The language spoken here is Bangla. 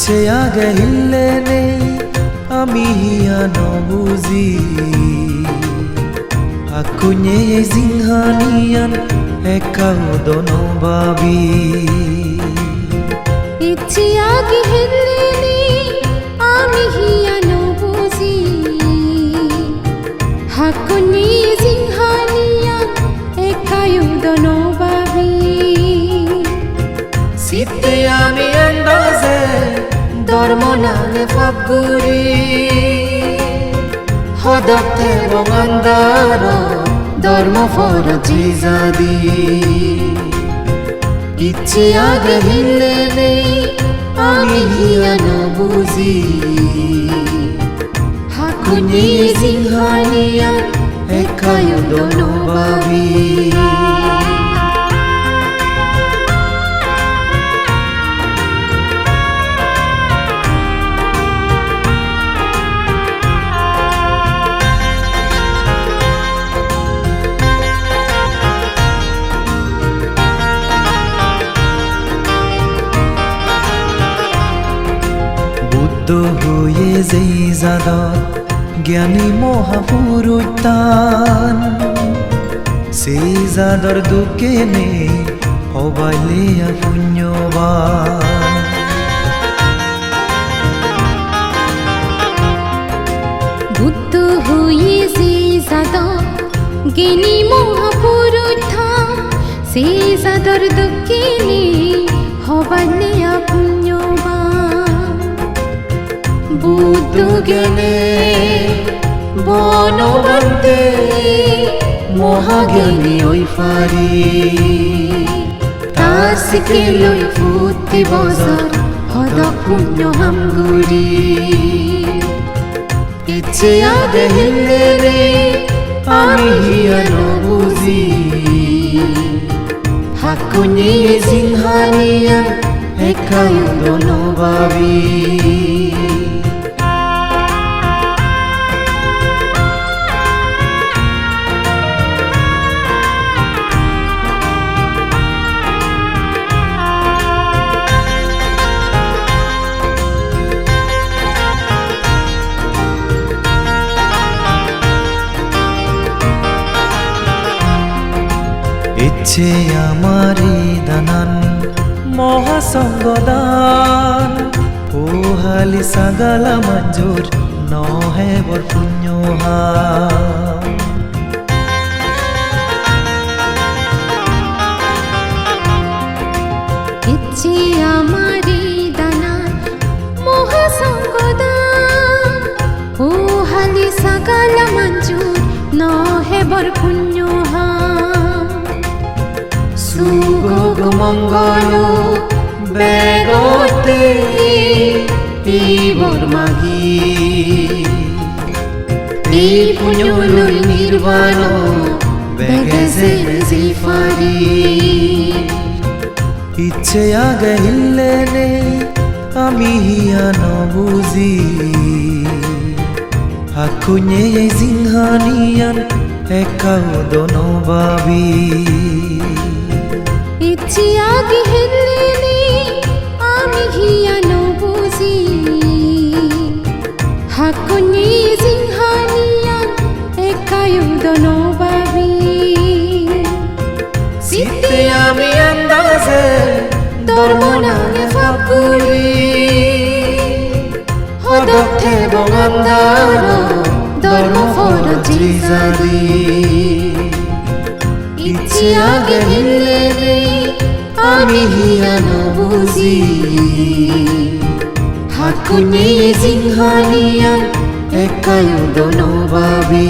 ইচ্ছে আগে হিল্লে নেই, আমি হিয়া নবুজি। আকুnye zinghanian ekau dono babi ইচ্ছে আগে হেললেনি আমি হিয়ানো বুঝি হাকুনি dormonale fabguri হদতে বঙ্গান্দার ধর্ম ফরজি জাদি। ইচ্ছে আগে হিলে নেই, আমি বুঝি। হাকুনি জিংহানিয়া একায়ু দোনো হয়ে যেই যাদত জ্ঞানী মহাপুরুতান সেই যাদর দুঃখে নে হবাইলে পুণ্যবান। বুদ্ধ হয়ে যে জাদা গেনি মহাপুরুথা সে জাদর দুঃখিনী জ্ঞানে বনবন্তে মহাজ্ঞানী ওই ফারি। শিখে লই ফুটি বজার হদ পুণ্য হামগুড়ি ইচ্ছে আগে হিলে রে আমি হিয়ান বুঝি। হাকুনি সিংহানিয়ান একায়ু দোনো ইচ্ছে আমারি দানান মহাসঙ্গদান পোহালি সাগালা মঞ্জুর নহে বর পুণ্যহা মঙ্গল বেগতে ইবর মাগি। পুণ্যলই নির্বাণ বেগেছে জিফারি ইচ্ছে আগে হিল্লে আমি হিয়ান বুঝি। হাকুnye জিংহানিয়ান একাউ দোনো বাবি আমি আন্দাজে ধর্মনালে ফাকুরি হদতে বঙ্গান্দার ধর্ম ফরজি জাদি। ইচ্ছে আগে হিলে আমি হিয়ানো বুঝি। হাকুনি জিংহানিয়ান একায়ু দোনো বাবি